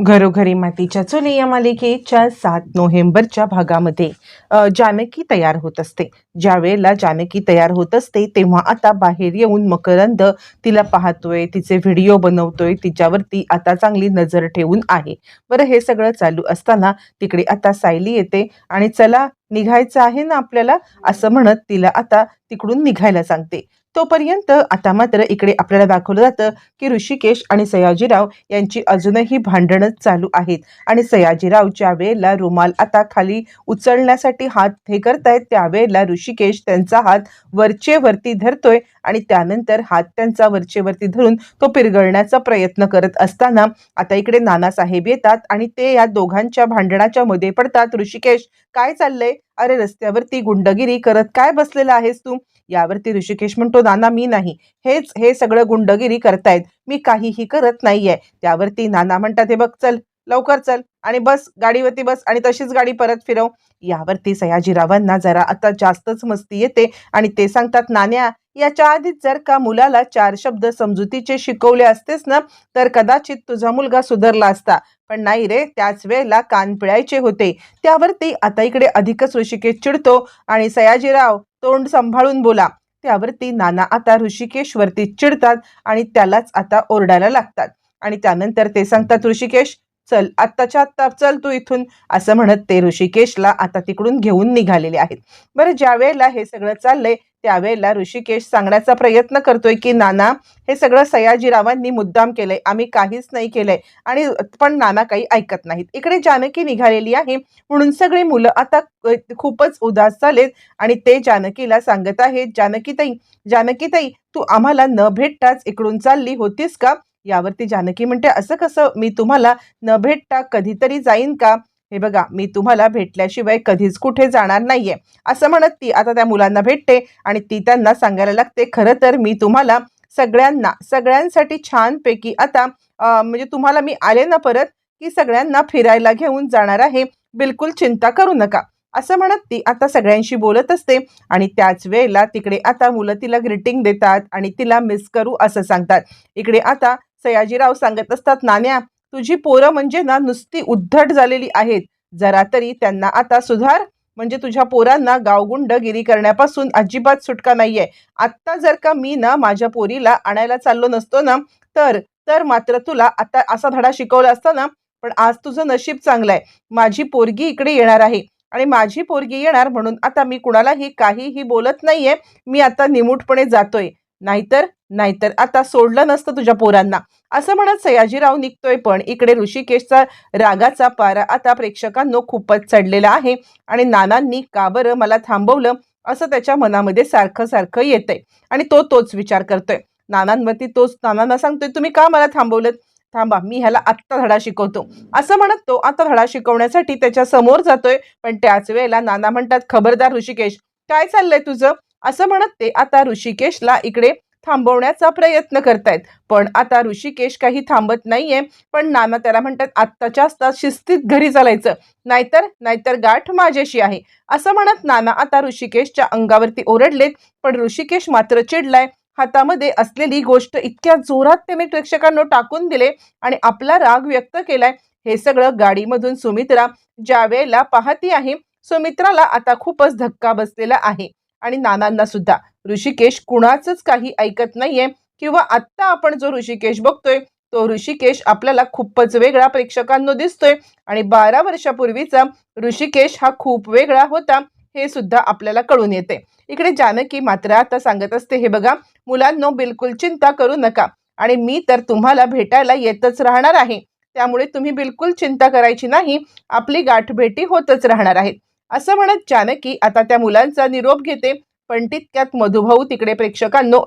घरोघरी मातीच्या चुली या मालिकेच्या सात नोव्हेंबरच्या भागामध्ये जानकी तयार होत असते. ज्या वेळेला जानकी तयार होत असते तेव्हा आता बाहेर येऊन मकरंद तिला पाहतोय तिचे व्हिडिओ बनवतोय तिच्यावरती आता चांगली नजर ठेवून आहे. बरं हे सगळं चालू असताना तिकडे आता सायली येते आणि चला निघायचं आहे ना आपल्याला? असं म्हणत तिला आता तिकडून निघायला सांगते. तोपर्यंत आता मात्र इकडे आपल्याला दाखवलं जातं की ऋषिकेश आणि सयाजीराव यांची अजूनही भांडणं चालू आहेत. आणि सयाजीराव ज्या वेळेला रुमाल आता खाली उचलण्यासाठी हात हे करतायत त्यावेळेला ऋषिकेश त्यांचा हात वरचेवरती धरतोय आणि त्यानंतर हात त्यांचा वरचेवरती धरून तो पिरगळण्याचा प्रयत्न करत असताना आता इकडे नानासाहेब येतात आणि ते या दोघांच्या भांडणाच्या मध्ये पडतात. ऋषिकेश काय चाललंय? अरे रस्त्यावरती गुंडगिरी करत काय बसलेला आहेस तू? यावरती ऋषिकेश म्हणतो नाना मी नाही. हेच हे सगळं गुंडगिरी करतायत. मी काहीही करत नाहीये. त्यावरती नाना म्हणतात हे बघ चल लवकर चल आणि बस गाडीवरती बस आणि तशीच गाडी परत फिरव. यावरती सयाजीरावांना जरा आता जास्तच मस्ती येते आणि ते सांगतात नाण्या याच्या आधीच जर का मुलाला चार शब्द समजुतीचे शिकवले असतेस ना तर कदाचित तुझा मुलगा सुधारला असता. पण नाही रे त्याच वेळेला कान पिळायचे होते. त्यावरती आता इकडे अधिकच ऋषिकेश चिडतो आणि सयाजीराव तोंड सांभाळून बोला. त्यावरती नाना आता ऋषिकेशवरती चिडतात आणि त्यालाच आता ओरडायला लागतात. आणि त्यानंतर ते सांगतात ऋषिकेश चल आत्ताच्या आत्ता चल तू इथून. असं म्हणत ते ऋषिकेशला आता तिकडून घेऊन निघालेले आहेत. बरं ज्या वेळेला हे सगळं चाललंय त्यावेळेला ऋषिकेश सांगण्याचा प्रयत्न करतोय की नाना हे सगळं सयाजीरावांनी मुद्दाम केलंय. आम्ही काहीच नाही केलंय. आणि पण नाना काही ऐकत नाहीत. इकडे जानकी निघालेली आहे. म्हणून सगळी मुलं आता खूपच उदास झालेत आणि ते जानकीला सांगत आहेत जानकीताई जानकीताई तू आम्हाला न भेटताच इकडून चालली होतीस का? यावरती जानकी म्हणते असं कसं? मी तुम्हाला न भेटता कधीतरी जाईन का? हे बघा मी तुम्हाला भेटल्याशिवाय कधीच कुठे जाणार नाहीये. असं म्हणत ती आता त्या मुलांना भेटते आणि ती त्यांना सांगायला लागते खरं तर मी तुम्हाला सगळ्यांना सगळ्यांसाठी छानपैकी आता म्हणजे तुम्हाला मी आले ना परत की सगळ्यांना फिरायला घेऊन जाणार आहे. बिलकुल चिंता करू नका. असं म्हणत ती आता सगळ्यांशी बोलत असते आणि त्याच वेळेला तिकडे आता मुलं तिला ग्रीटिंग देतात आणि तिला मिस करू असं सांगतात. इकडे आता सयाजीराव सांगत असतात नाण्या तुझी पोरं म्हणजे ना नुसती उद्धट झालेली आहेत. जरा तरी त्यांना आता सुधार. म्हणजे तुझ्या पोरांना गावगुंडगिरी करण्यापासून अजिबात सुटका नाहीये. आत्ता जर का मी ना माझ्या पोरीला आणायला चाललो नसतो ना तर तर मात्र तुला आता असा धडा शिकवला असता ना पण आज तुझं नशीब चांगलं आहे माझी पोरगी इकडे येणार आहे. आणि माझी पोरगी येणार म्हणून आता मी कुणालाही काहीही बोलत नाहीये. मी आता निमूटपणे जातोय. नाहीतर नाहीतर आता सोडलं नसतं तुझ्या पोरांना. असं म्हणत सयाजीराव निघतोय पण इकडे ऋषिकेशचा रागाचा पारा आता प्रेक्षकांनो खूपच चढलेला आहे आणि नानांनी का बरं मला थांबवलं असं त्याच्या मनामध्ये सारखं सारखं येतंय. आणि तो तोच विचार करतोय. नानांवरती तोच नानांना सांगतोय तुम्ही का मला थांबवलं थांबा मी ह्याला आत्ता धडा शिकवतो. असं म्हणत तो आता धडा शिकवण्यासाठी त्याच्यासमोर जातोय. पण त्याच वेळेला नाना म्हणतात खबरदार ऋषिकेश काय चाललंय तुझं? असं म्हणत ते आता ऋषिकेशला इकडे थांबवण्याचा प्रयत्न करतायत. पण आता ऋषिकेश काही थांबत नाहीये. पण नाना त्याला म्हणतात आत्ताच्या आत्ता शिस्तीत घरी चालायचं. नाहीतर नाहीतर गाठ माझ्याशी आहे. असं म्हणत नाना आता ऋषिकेशच्या अंगावरती ओरडलेत. पण ऋषिकेश मात्र चिडलाय. हातामध्ये असलेली गोष्ट इतक्या जोरात त्याने प्रेक्षकांना टाकून दिले आणि आपला राग व्यक्त केलाय. हे सगळं गाडीमधून सुमित्रा ज्या वेळेला पाहती आहे सुमित्राला आता खूपच धक्का बसलेला आहे. आणि नानांना सुद्धा. ऋषिकेश कुणाचंच काही ऐकत नाहीये किंवा आत्ता आपण जो ऋषिकेश बघतोय तो ऋषिकेश आपल्याला खूपच वेगळा प्रेक्षकांनो दिसतोय. आणि बारा वर्षापूर्वीचा ऋषिकेश हा खूप वेगळा होता हे सुद्धा आपल्याला कळून येते. इकडे जानकी मात्र आता सांगत असते हे बघा मुलांनो बिलकुल चिंता करू नका. आणि मी तर तुम्हाला भेटायला येतच राहणार आहे. त्यामुळे तुम्ही बिलकुल चिंता करायची नाही. आपली गाठभेटी होतच राहणार आहेत असं म्हणत जानकी आता त्या मुलांचा निरोप घेते. पण तितक्यात मधुभाऊ तिकडे प्रेक्षकांनो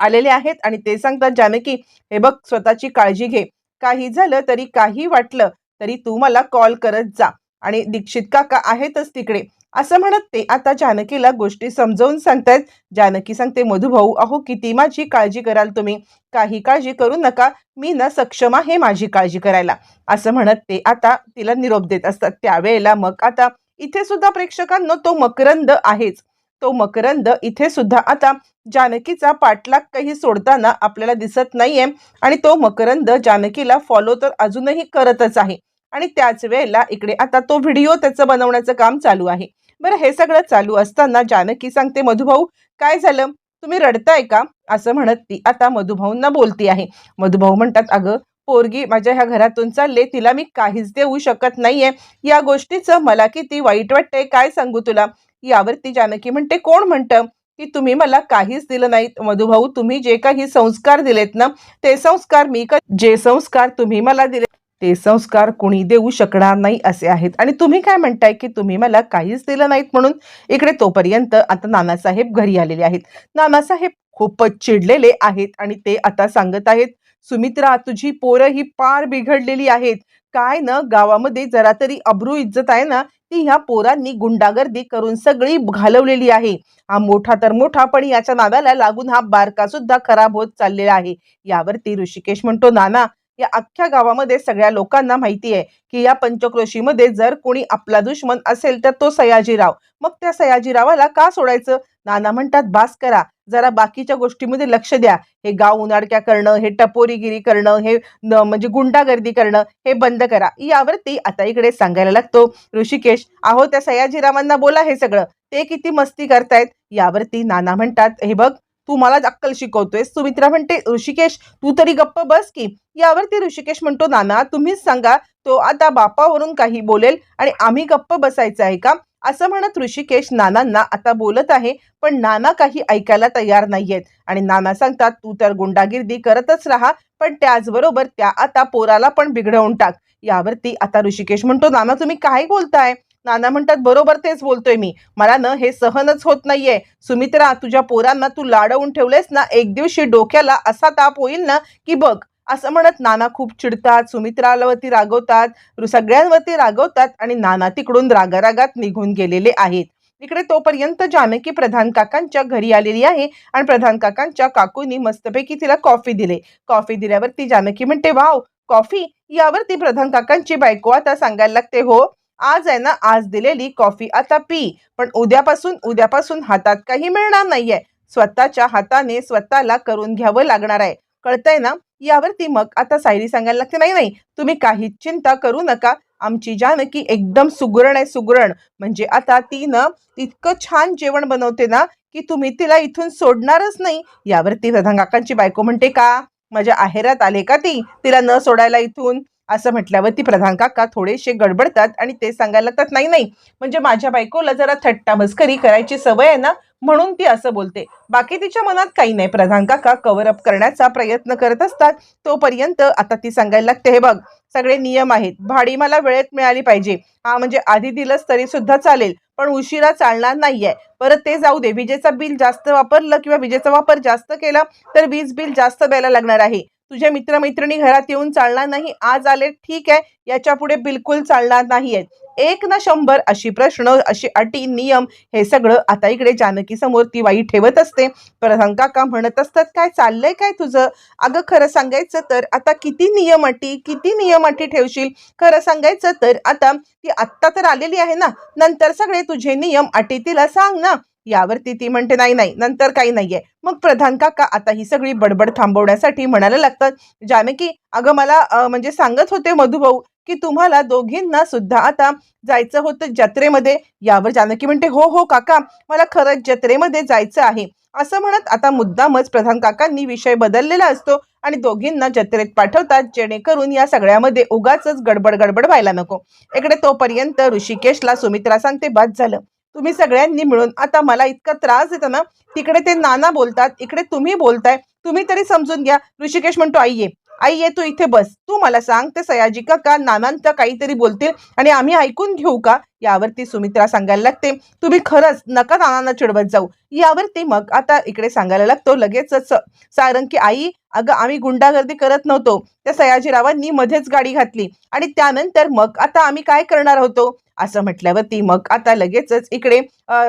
आलेले आहेत आणि ते सांगतात जानकी हे बघ स्वतःची काळजी घे. काही झालं तरी काही वाटलं तरी तू मला कॉल करत जा. आणि दीक्षित काका आहेतच तिकडे. असं म्हणत ते आता जानकीला गोष्टी समजावून सांगतायत. जानकी सांगते मधुभाऊ अहो किती माझी काळजी कराल तुम्ही? काही काळजी करू नका. मी ना सक्षम आहे माझी काळजी करायला. असं म्हणत ते आता तिला निरोप देत असतात. त्यावेळेला मग आता इथे सुद्धा प्रेक्षकांनो तो मकरंद आहेच. तो मकरंद इथे सुद्धा आता जानकीचा पाठलाग काही सोडताना आपल्याला दिसत नाहीये आणि तो मकरंद जानकीला फॉलो तर अजूनही करतच आहे. आणि त्याच वेळेला इकडे आता तो व्हिडिओ त्याचं बनवण्याचं काम चालू आहे. बरं हे सगळं चालू असताना जानकी सांगते मधुभाऊ काय झालं? तुम्ही रडताय का? असं म्हणत ती आता मधुभाऊंना बोलती आहे. मधुभाऊ म्हणतात अगं पोरगी माझ्या ह्या घरातून चालले तिला मी काहीच देऊ शकत नाहीये. या गोष्टीचं मला किती वाईट वाटतंय काय सांगू तुला? यावरती जानकी म्हणते कोण म्हणतं? की तुम्ही मला काहीच दिलं नाहीत. मधुभाऊ तुम्ही जे काही संस्कार दिलेत ना ते संस्कार मी का जे संस्कार तुम्ही मला दिले ते संस्कार कुणी देऊ शकणार नाही असे आहेत. आणि तुम्ही काय म्हणताय की तुम्ही मला काहीच दिलं नाहीत म्हणून? इकडे तोपर्यंत आता नानासाहेब घरी आलेले आहेत. नानासाहेब खूपच चिडलेले आहेत आणि ते आता सांगत आहेत सुमित्रा तुझी पोरं ही पार बिघडलेली आहेत. काय ना गावामध्ये जरा तरी अब्रू इज्जत आहे ना ती ह्या पोरांनी गुंडागर्दी करून सगळी घालवलेली आहे. हा मोठा तर मोठा पण याच्या नादाला लागून हा बारका सुद्धा खराब होत चाललेला आहे. यावरती ऋषिकेश म्हणतो नाना या अख्ख्या गावामध्ये सगळ्या लोकांना माहिती आहे की या पंचक्रोशीमध्ये जर कोणी आपला दुश्मन असेल तर तो सयाजीराव. मग त्या सयाजीरावाला का सोडायचं? नाना म्हणतात बास करा. जरा बाकीच्या गोष्टीमध्ये लक्ष द्या. हे गाव उनाडक्या करणं हे टपोरीगिरी करणं हे न- म्हणजे गुंडागर्दी करणं हे बंद करा. यावरती आता इकडे सांगायला लागतो ऋषिकेश. अहो त्या सयाजीरामांना बोला हे सगळं. ते किती मस्ती करतायत. यावरती नाना म्हणतात हे बघ तू मला अक्कल शिकवतोय सुमित्रा म्हणते ऋषिकेश तू तरी गप्प बस की. यावरती ऋषिकेश म्हणतो नाना तुम्हीच सांगा तो आता बापावरून काही बोलेल आणि आम्ही गप्प बसायचं आहे का? असं म्हणत ऋषिकेश नानांना आता बोलत आहे पण नाना काही ऐकायला तयार नाहीयेत. आणि नाना सांगतात तू तर गुंडागिर्दी करतच राहा पण त्याचबरोबर त्या आता पोराला पण बिघडवून टाक. यावरती आता ऋषिकेश म्हणतो नाना तुम्ही काय बोलताय? नाना म्हणतात बरोबर तेच बोलतोय मी. मला ना हे सहनच होत नाहीये. सुमित्रा तुझ्या पोरांना तू लाडवून ठेवलेस ना एक दिवशी डोक्याला असा ताप होईल ना की बघ असं म्हणत नाना खूप चिडतात सुमित्रावरती रागवतात रु- सगळ्यांवरती रागवतात आणि नाना तिकडून रागारागात निघून गेलेले आहेत. इकडे तोपर्यंत जानकी प्रधान काकांच्या घरी आलेली आहे आणि प्रधान काकांच्या काकूंनी मस्तपैकी तिला कॉफी दिले. कॉफी दिल्यावरती जानकी म्हणते वाव कॉफी यावरती प्रधान काकांची बायको आता सांगायला लागते हो. आज आहे ना आज दिलेली कॉफी आता पी. पण उद्यापासून उद्यापासून हातात काही मिळणार नाहीये. स्वतःच्या हाताने स्वतःला करून घ्यावं लागणार आहे. कळतंय ना? यावरती मग आता सायरी सांगायला लागते नाही नाही तुम्ही काहीच चिंता करू नका. आमची जानकी एकदम सुगरण आहे सुगरण. म्हणजे आता ती ना इतकं छान जेवण बनवते ना की तुम्ही तिला इथून सोडणारच नाही. यावरती प्रधान काकांची बायको म्हणते का? माझ्या आहेरात आले का ती? तिला न सोडायला इथून? असं म्हटल्यावर ती प्रधान काका थोडेसे गडबडतात आणि ते सांगायला लागतात नाही नाही. म्हणजे माझ्या बायकोला जरा थट्टा मस्करी करायची सवय आहे ना म्हणून ती असं बोलते. बाकी तिच्या मनात काही नाही. प्रधान काका कव्हर अप करण्याचा प्रयत्न करत असतात. तोपर्यंत आता ती सांगायला लागते हे बघ सगळे नियम आहेत. भाडी मला वेळेत मिळाली पाहिजे. हा म्हणजे आधी दिलंच तरी सुद्धा चालेल. पण उशिरा चालणार नाहीये. परत ते जाऊ दे. विजेचा बिल जास्त वापरलं किंवा विजेचा वापर जास्त केला तर वीज बिल जास्त द्यायला लागणार आहे. तुझ्या मित्रमैत्रिणी घरात येऊन चालणार नाही आज आले ठीक आहे याच्यापुढे बिलकुल चालणार नाही आहेत एक ना शंभर अशी प्रश्न अशी अटी नियम हे सगळं आता इकडे जानकी समोर ती वाई ठेवत असते. प्रधान काका म्हणत असतात काय चाललंय काय तुझं? अगं खरं सांगायचं तर आता किती नियम अटी किती नियम अटी ठेवशील? खरं सांगायचं तर आता ती आत्ता तर आलेली आहे ना नंतर सगळे तुझे नियम अटी तिला सांग ना. यावरती ती म्हणते नाही नाही नंतर काही नाहीये. मग प्रधान काका आता ही सगळी बडबड थांबवण्यासाठी म्हणायला लागतात जानकी अगं मला म्हणजे सांगत होते मधुभाऊ की तुम्हाला दोघींना सुद्धा आता जायचं होतं जत्रेमध्ये. यावर जानकी म्हणते हो हो काका मला खरंच जत्रेमध्ये जायचं आहे. असं म्हणत आता मुद्दामच प्रधान काकांनी विषय बदललेला असतो आणि दोघींना जत्रेत पाठवतात जेणेकरून या सगळ्यामध्ये उगाच गडबड गडबड व्हायला नको. इकडे तोपर्यंत ऋषिकेशला सुमित्रा सांगते बाद झालं. तुम्ही सगळ्यांनी मिळून आता मला इतका त्रास देतो ना तिकडे ते नाना बोलतात इकडे तुम्ही बोलताय तुम्ही तरी समजून घ्या. ऋषिकेश म्हणतो आई ये आई ये तू इथे बस. तू मला सांग ते सयाजी का नानांचं काहीतरी बोलतील आणि आम्ही ऐकून घेऊ का? यावरती सुमित्रा सांगायला लागते तुम्ही खरंच नका नानांना चिडवत जाऊ. यावरती मग आता इकडे सांगायला लागतो लगेचच सारंग की आई अगं आम्ही गुंडागर्दी करत नव्हतो. त्या सयाजीरावांनी मध्येच गाडी घातली आणि त्यानंतर मग आता आम्ही काय करणार होतो असं म्हटल्यावरती मग आता लगेचच इकडे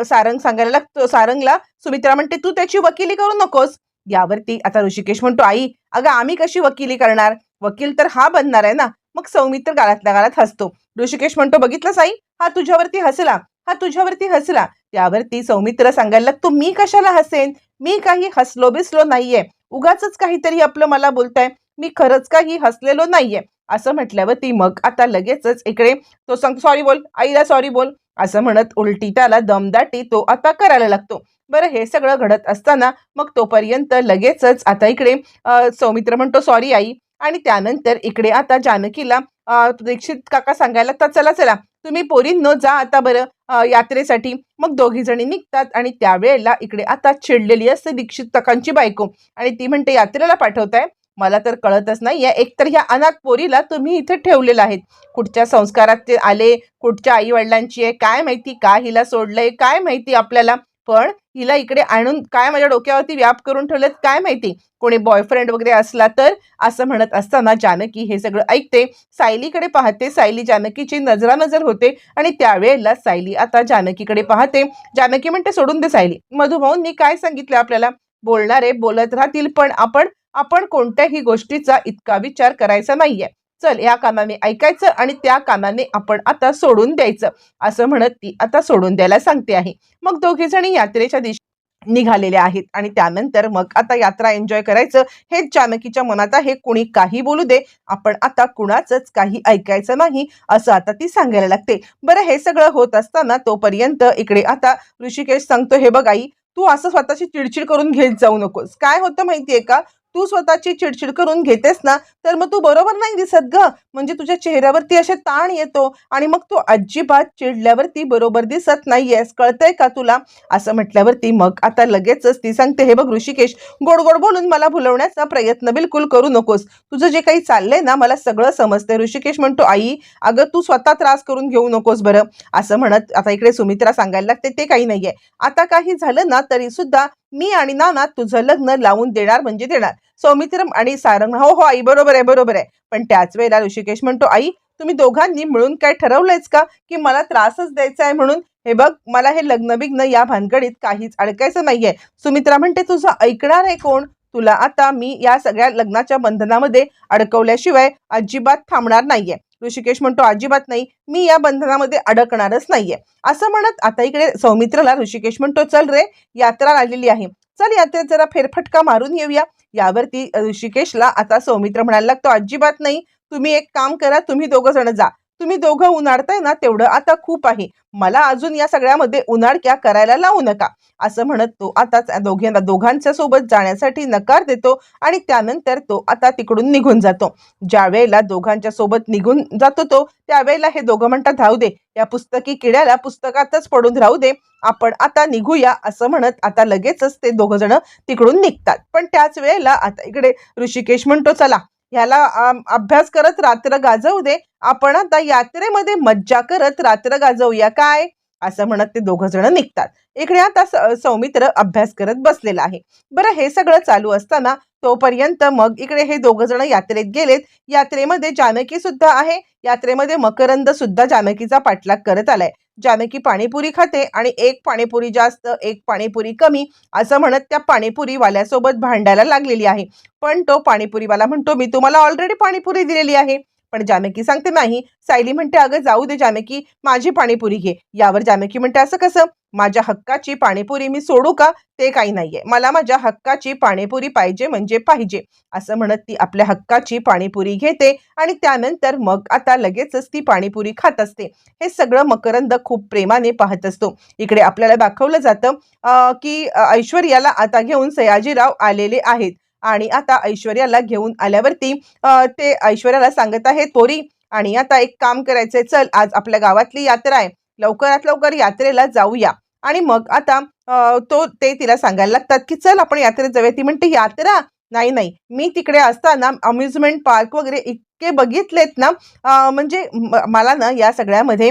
सारंग सांगायला लागतो सारंगला सुमित्रा म्हणते तू त्याची वकिली करू नकोस. यावरती आता ऋषिकेश म्हणतो आई अगं आम्ही कशी वकिली करणार? वकील तर हा बनणार आहे ना. मग सौमित्र गाळातल्या गाळात हसतो. ऋषिकेश म्हणतो बघितलं साई हा तुझ्यावरती हसला. हा तुझ्यावरती हसला. त्यावरती सौमित्र सांगायला लागतो मी कशाला हसेन? मी काही हसलो बिसलो नाहीये. उगाच काहीतरी आपलं मला बोलताय. मी खरंच काही हसलेलो नाहीये. असं म्हटल्यावर ती मग आता लगेचच इकडे तो सांग सॉरी बोल आईला सॉरी बोल असं म्हणत उलटी त्याला दमदाटी तो आता करायला लागतो. बरं हे सगळं घडत असताना मग तोपर्यंत लगेचच आता इकडे सौमित्र म्हणतो सॉरी आई. आणि त्यानंतर इकडे आता जानकीला दीक्षित काका सांगायला तर चला चला तुम्ही पोरींनो जा आता बरं यात्रेसाठी. मग दोघी जणी निघतात आणि त्यावेळेला इकडे आता चिडलेली असते दीक्षित काकांची बायको. आणि ती म्हणते यात्रेला पाठवताय? मला तर कळतच नाही. आहे एकतर ह्या अनाथ पोरीला तुम्ही इथे ठेवलेलं आहेत. कुठच्या संस्कारात ते आले कुठच्या आई वडिलांची आहे काय माहिती का हिला सोडलंय काय माहिती आपल्याला? पण हिला इकडे आणून काय माझ्या डोक्यावरती व्याप करून ठेवलेत काय माहिती? कोणी बॉयफ्रेंड वगैरे असला तर? असं म्हणत असताना जानकी हे सगळं ऐकते. सायलीकडे पाहते. सायली जानकीची नजरानजर होते आणि त्यावेळेला सायली आता जानकीकडे पाहते. जानकी म्हणते सोडून दे सायली. मधुभाऊंनी काय सांगितलं आपल्याला? बोलणारे बोलत राहतील पण आपण आपण कोणत्याही गोष्टीचा इतका विचार करायचा नाहीये. चल या कानाने ऐकायचं आणि त्या कानाने आपण आता सोडून द्यायचं. असं म्हणत ती आता सोडून द्यायला सांगते आहे. मग दोघे जणी यात्रेच्या दिशेने निघालेले आहेत आणि त्यानंतर मग आता यात्रा एन्जॉय करायचं हेच जानकीच्या मनात आहे. कुणी काही बोलू दे. आपण आता कुणाचंच काही ऐकायचं नाही असं आता ती सांगायला लागते. बरं हे सगळं होत असताना तोपर्यंत इकडे आता ऋषिकेश सांगतो हे बघ आई तू असं स्वतःची चिडचिड करून घेत जाऊ नकोस. काय होतं माहितीये का? तू स्वतःची चिडचिड करून घेतेस ना तर मग तू बरोबर नाही दिसत ग. म्हणजे तुझ्या चेहऱ्यावरती असे ताण येतो आणि मग तू अजिबात चिडल्यावरती बरोबर दिसत नाहीयेस. कळतंय का तुला? असं म्हटल्यावरती मग आता लगेचच ती सांगते हे बघ ऋषिकेश गोड गोड बोलून मला भुलवण्याचा प्रयत्न बिलकुल करू नकोस. तुझं जे काही चाललंय ना मला सगळं समजतंय. ऋषिकेश म्हणतो आई अगं तू स्वतः त्रास करून घेऊ नकोस बरं. असं म्हणत आता इकडे सुमित्रा सांगायला लागते ते काही नाहीये. आता काही झालं ना तरी सुद्धा मी आणि नाना तुझं लग्न लावून देणार म्हणजे देणार. सौमित्र आणि सारंग हो हो आई बरोबर आहे बरोबर आहे. पण त्याच वेळेला ऋषिकेश म्हणतो आई तुम्ही दोघांनी मिळून काय ठरवलंयच का? की मला त्रासच द्यायचा आहे म्हणून? हे बघ मला हे लग्न बिग्न या भानगडीत काहीच अडकायचं नाहीये. सुमित्रा म्हणते तुझं ऐकणार आहे कोण? तुला आता मी या सगळ्या लग्नाच्या बंधनामध्ये अडकवल्याशिवाय अजिबात थांबणार नाहीये. ऋषिकेश म्हणतो अजिबात नाही मी या बंधनामध्ये अडकणारच नाहीये. असं म्हणत आता इकडे सौमित्रला ऋषिकेश म्हणतो चल रे यात्रा आलेली आहे. चल यात्रेत जरा फेरफटका मारून येऊया. यावरती ऋषिकेशला आता सौमित्र म्हणायला लागतो अजिबात नाही तुम्ही एक काम करा तुम्ही दोघं जण जा. तुम्ही दोघं उन्हाळताय ना तेवढं आता खूप आहे. मला अजून या सगळ्यामध्ये उन्हाळक्या करायला लावू नका. असं म्हणत तो आता दोघांना दोघांच्या सोबत जाण्यासाठी नकार देतो आणि त्यानंतर तो आता तिकडून निघून जातो. ज्या वेळेला दोघांच्या सोबत निघून जातो तो त्यावेळेला हे दोघं म्हणतात धावू दे या पुस्तकी किड्याला पुस्तकातच पडून राहू दे. आपण आता निघूया असं म्हणत आता लगेचच ते दोघं जण तिकडून निघतात. पण त्याच वेळेला आता इकडे ऋषिकेश म्हणतो चला ह्याला अभ्यास करत रात्र गाजवू दे. आपण आता यात्रेमध्ये मज्जा करत रात्र गाजवूया काय? असं म्हणत ते दोघं जण निघतात. इकडे आता स- सौमित्र अभ्यास करत बसलेला आहे. बरं हे सगळं चालू असताना तोपर्यंत मग इकडे हे दोघ जण यात्रेत गेलेत. यात्रेमध्ये जानकी सुद्धा आहे. यात्रेमध्ये मकरंद सुद्धा जानकीचा पाठलाग करत आलाय. जानकी पाणीपुरी खाते आणि एक पाणीपुरी जास्त एक पाणीपुरी कमी असं म्हणत त्या पाणीपुरीवाल्यासोबत भांडायला लागलेली आहे. पण तो पाणीपुरीवाला म्हणतो मी तुम्हाला ऑलरेडी पाणीपुरी दिलेली आहे. पण जानकी सांगते नाही. सायली म्हणते अगं जाऊ दे जानकी. माझी पाणीपुरी घे. यावर जानकी म्हणते असं कसं? माझ्या हक्काची पाणीपुरी मी सोडू का? ते काही नाहीये. मला माझ्या हक्काची पाणीपुरी पाहिजे म्हणजे पाहिजे. असं म्हणत ती आपल्या हक्काची पाणीपुरी घेते आणि त्यानंतर मग आता लगेचच ती पाणीपुरी खात असते. हे सगळं मकरंद खूप प्रेमाने पाहत असतो. इकडे आपल्याला दाखवलं जातं की ऐश्वर्याला आता घेऊन सयाजीराव आलेले आहेत. आणि आता ऐश्वर्याला घेऊन आल्यावरती ते ऐश्वर्याला सांगत आहेत पोरी आणि आता एक काम करायचंय चल आज आपल्या गावातली यात्रा आहे. लवकरात लवकर यात्रेला जाऊया. आणि मग आता तो ते तिला सांगायला लागतात की चल आपण यात्रेत जाऊया. ती म्हणते यात्रा? नाही नाही. मी तिकडे असताना अम्युजमेंट पार्क वगैरे इतके बघितलेत ना म्हणजे म- मला ना या सगळ्यामध्ये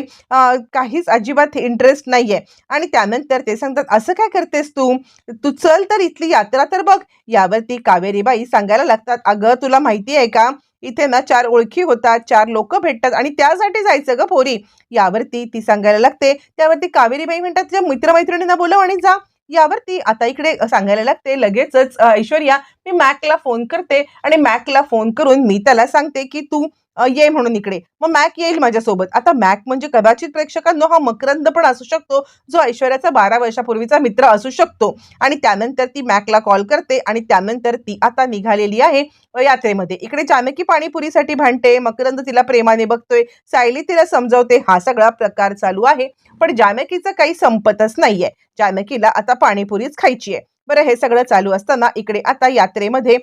काहीच अजिबात इंटरेस्ट नाही आहे आणि त्यानंतर ते सांगतात असं काय करतेस तू? तू चल तर इथली यात्रा तर बघ. यावरती कावेरीबाई सांगायला लागतात अगं तुला माहिती आहे का? इथे ना चार ओळखी होतात चार लोक भेटतात आणि त्यासाठी जायचं ग पोरी. यावरती ती सांगायला लागते. त्यावरती कावेरीबाई म्हणतात तुझ्या मित्रमैत्रिणींना बोलव आणि जा. यावरती आता इकडे सांगायला लागते लगेचच ऐश्वर्या मी मॅकला फोन करते आणि मॅकला फोन करून मी त्याला सांगते की तू ये म्हणून इकडे. मग मॅक येईल माझ्यासोबत. आता मॅक म्हणजे कदाचित प्रेक्षकांनो हा मकरंद पण असू शकतो जो ऐश्वर्याचा बारा वर्षापूर्वीचा मित्र असू शकतो. आणि त्यानंतर ती मॅकला कॉल करते आणि त्यानंतर ती आता निघालेली आहे यात्रेमध्ये. इकडे जानकी पाणीपुरीसाठी भांडते मकरंद तिला प्रेमाने बघतोय सायली तिला समजवते हा सगळा प्रकार चालू आहे. पण जानकीचं काही संपतच नाहीये. जानकीला आता पाणीपुरीच खायची आहे बरं हे सगळं चालू असताना इकडे आता यात्रेमध्ये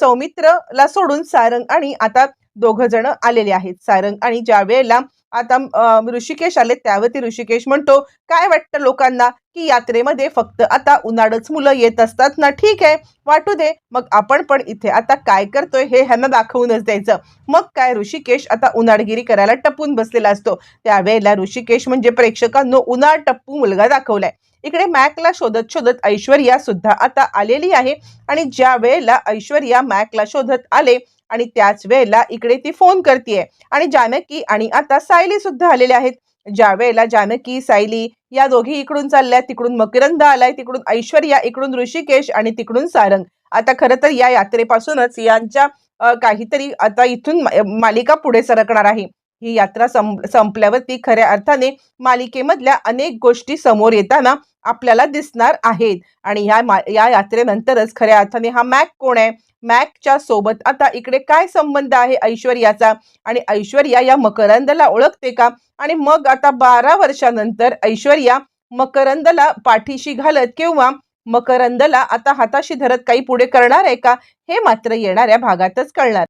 सौमित्रला सोडून सारंग आणि आता दोघं जण आलेले आहेत सारंग आणि ज्या वेळेला आता ऋषिकेश आले त्यावरती ऋषिकेश म्हणतो काय वाटतं लोकांना की यात्रेमध्ये फक्त आता उन्हाळच मुलं येत असतात ना? ठीक आहे वाटू दे. मग आपण पण इथे आता काय करतोय हे ह्यांना दाखवूनच द्यायचं. मग काय ऋषिकेश आता उन्हाळगिरी करायला टपून बसलेला असतो. त्यावेळेला ऋषिकेश म्हणजे प्रेक्षकांनो उन्हाळ टप्पू मुलगा दाखवलाय. इकडे मॅकला शोधत शोधत ऐश्वर्या सुद्धा आता आलेली आहे आणि ज्या वेळेला ऐश्वर्या मॅकला शोधत आले आणि त्याच वेळेला इकडे ती फोन करते आणि जानकी आणि आता सायली सुद्धा आलेल्या आहेत. ज्या वेळेला जानकी सायली या दोघी इकडून चालल्या तिकडून मकरंद आलाय तिकडून ऐश्वर्या इकडून ऋषिकेश आणि तिकडून सारंग. आता खरं तर या यात्रेपासूनच यांच्या काहीतरी आता इथून मालिका पुढे सरकणार आहे. ही यात्रा सं संपल्यावरती खऱ्या अर्थाने मालिकेमधल्या अनेक गोष्टी समोर येताना आपल्याला दिसणार आहेत. आणि ह्या मा या यात्रेनंतरच खऱ्या अर्थाने हा मॅक कोण आहे? मॅकच्या सोबत आता इकडे काय संबंध आहे ऐश्वर्याचा? आणि ऐश्वर्या या मकरंदला ओळखते का? आणि मग आता बारा वर्षानंतर ऐश्वर्या मकरंदला पाठीशी घालत किंवा मकरंदला आता हाताशी धरत काही पुढे करणार आहे का? हे मात्र येणाऱ्या भागातच कळणार.